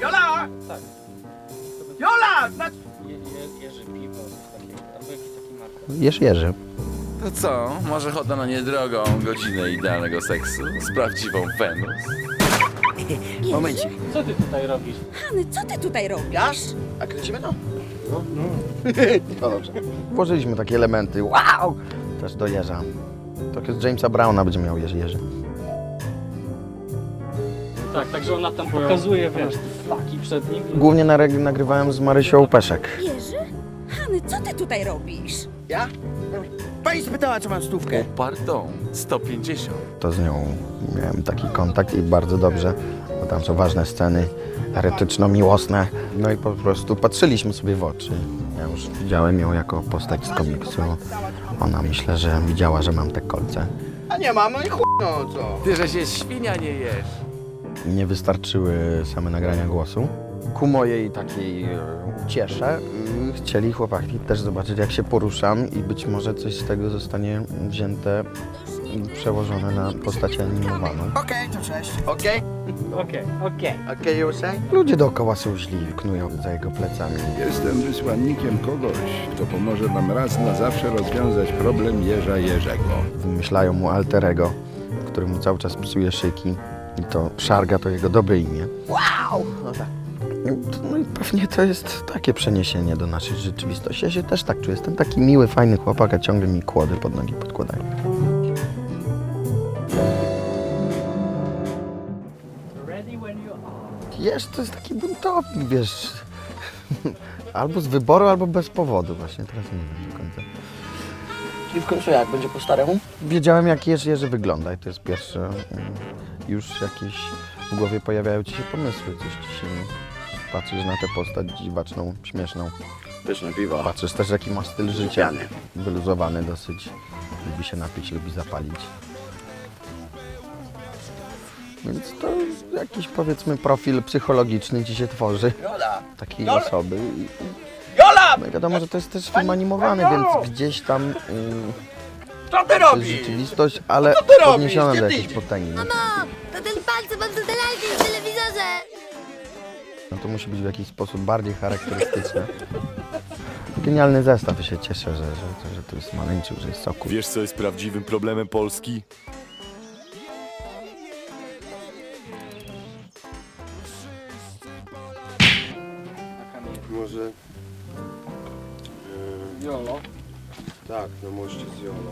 Jola! Tak. Jola! Na... Je, je, Jerzy Piwo, coś takiego. Albo jakiś taki marka. Jesz Jerzy. To co? Może chota na niedrogą godzinę idealnego seksu z prawdziwą Wenus? Momencik. Co ty tutaj robisz? Hany, co ty tutaj robisz? Jasz? A kręcimy to? No dobrze. Włożyliśmy takie elementy. Wow! Też do Jerza. Trochę z Jamesa Browna będzie miał Jerzy Jerzy. Tak, także ona tam pokazuje, wiesz, flaki przed nim. Głównie nare- nagrywałem z Marysią Peszek. Jerzy? Hany, co ty tutaj robisz? Ja? Pani spytała, czy mam stówkę. Pardon, 150. To z nią miałem taki kontakt i bardzo dobrze, bo tam są ważne sceny erotyczno-miłosne. No i po prostu patrzyliśmy sobie w oczy. Ja już widziałem ją jako postać z komiksu. Ona myślę, że widziała, że mam te kolce. A nie mam, no i chuj, no co? Ty, że się świnia nie jesz. Nie wystarczyły same nagrania głosu. Ku mojej takiej e, ciesze y, chcieli chłopaki też zobaczyć, jak się poruszam i być może coś z tego zostanie wzięte i przełożone na postać animowaną. Okej, to cześć. Okej? Okej, okej. Okej? Ludzie dookoła są źli, knują za jego plecami. Jestem wysłannikiem kogoś, kto pomoże nam raz na zawsze rozwiązać problem Jerza Jerzego. Wymyślają mu alterego, który mu cały czas psuje szyki i to Szarga to jego dobre imię. Wow! No tak. No i pewnie to jest takie przeniesienie do naszej rzeczywistości. Ja się też tak czuję. Jestem taki miły, fajny chłopak, a ciągle mi kłody pod nogi podkładają. Jesz to jest taki buntownik, wiesz. Albo z wyboru, albo bez powodu właśnie. Teraz nie wiem do końca. Czyli w końcu jak? Będzie po staremu? Wiedziałem, jak Jerzy Jerzy wygląda i to jest pierwsze. mm, Już jakieś w głowie pojawiają ci się pomysły, coś ci się... Patrzysz na tę postać dziwaczną, śmieszną. Pyszne piwo. Patrzysz też, jaki ma styl życia. Lubiany. Wyluzowany dosyć. Lubi się napić, lubi zapalić. Więc to jakiś, powiedzmy, profil psychologiczny ci się tworzy takiej osoby. I! No i wiadomo, że to jest też film animowany, więc gdzieś tam y, Co ty to jest robisz? rzeczywistość, ale Co ty robisz? podniesiona Gdzie do ty jakiejś idziesz? potęgi. Mamo, to ten pan, co mam za lalki w telewizorze. No to musi być w jakiś sposób bardziej charakterystyczne. Genialny zestaw, ja się cieszę, że, że, że to jest maleńczy, że jest soku. Wiesz, co jest prawdziwym problemem Polski? Może... Jolo. Tak, na moście z Jolo.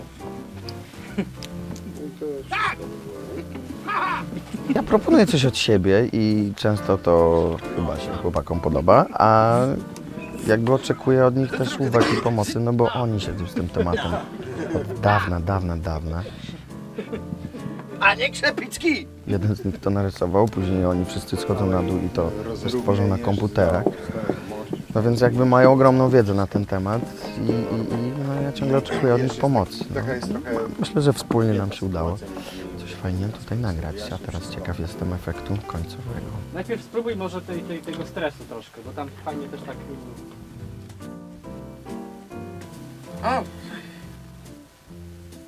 Ja proponuję coś od siebie i często to chyba się chłopakom podoba, a jakby oczekuję od nich też uwag i pomocy, no bo oni siedzą z tym tematem od dawna, dawna, dawna. A nie Krzepicki! Jeden z nich to narysował, później oni wszyscy schodzą na dół i to też tworzą na komputerach. No więc jakby mają ogromną wiedzę na ten temat i, i, i no ja ciągle oczekuję od nich pomocy. No. Myślę, że wspólnie nam się udało coś fajnie tutaj nagrać, a teraz ciekaw jestem efektu końcowego. Najpierw spróbuj może tej, tej, tego stresu troszkę, bo tam fajnie też tak... O,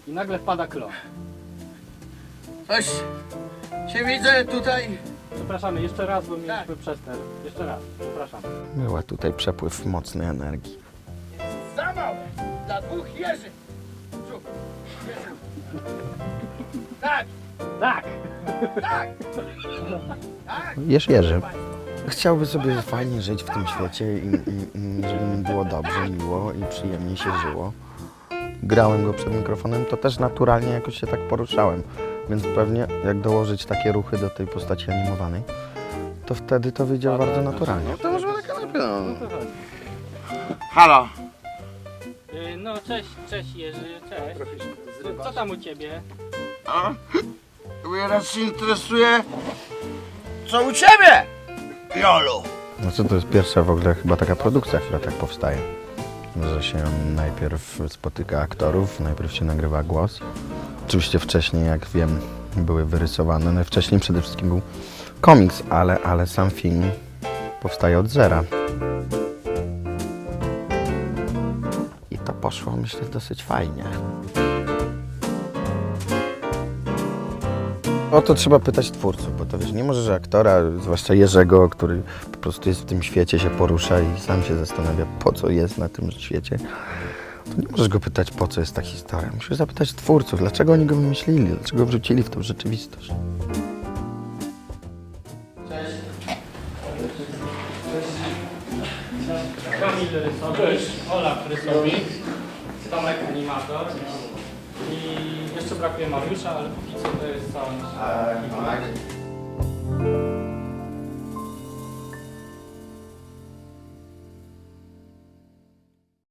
I nagle wpada klon. coś się widzę tutaj. Przepraszamy, jeszcze raz, bo mieliśmy przester. Jeszcze raz, przepraszam. Była tutaj przepływ mocnej energii. Za małe. Dla dwóch jeży. Brzuch. Tak, Tak! tak. Tak. Jesz Jerzy. Chciałby sobie fajnie żyć w tym świecie i, i, i żeby mu było dobrze, miło i przyjemnie się żyło. Grałem go przed mikrofonem, to też naturalnie jakoś się tak poruszałem. Więc pewnie jak dołożyć takie ruchy do tej postaci animowanej, to wtedy to wyjdzie bardzo naturalnie. To może na kanapie, no. No. Halo. Y, No cześć, cześć Jerzy, cześć. Co tam u ciebie? A? Mnie raz interesuje, co u ciebie, Jolu? Znaczy to jest pierwsza w ogóle chyba taka produkcja, która tak powstaje. Że się najpierw spotyka aktorów, najpierw się nagrywa głos. Oczywiście wcześniej, jak wiem, były wyrysowane. Najwcześniej przede wszystkim był komiks, ale, ale sam film powstaje od zera. I to poszło, myślę, dosyć fajnie. O to trzeba pytać twórców, bo to wiesz, nie możesz aktora, zwłaszcza Jerzego, który po prostu jest w tym świecie, się porusza i sam się zastanawia, po co jest na tym świecie. To nie możesz go pytać, po co jest ta historia. Musisz zapytać twórców, dlaczego oni go wymyślili, dlaczego wrzucili w tą rzeczywistość. Kamil rysownik, Olaf rysownik, Tomek animator i jeszcze brakuje Mariusza, ale póki co to jest cała nasza ekipa.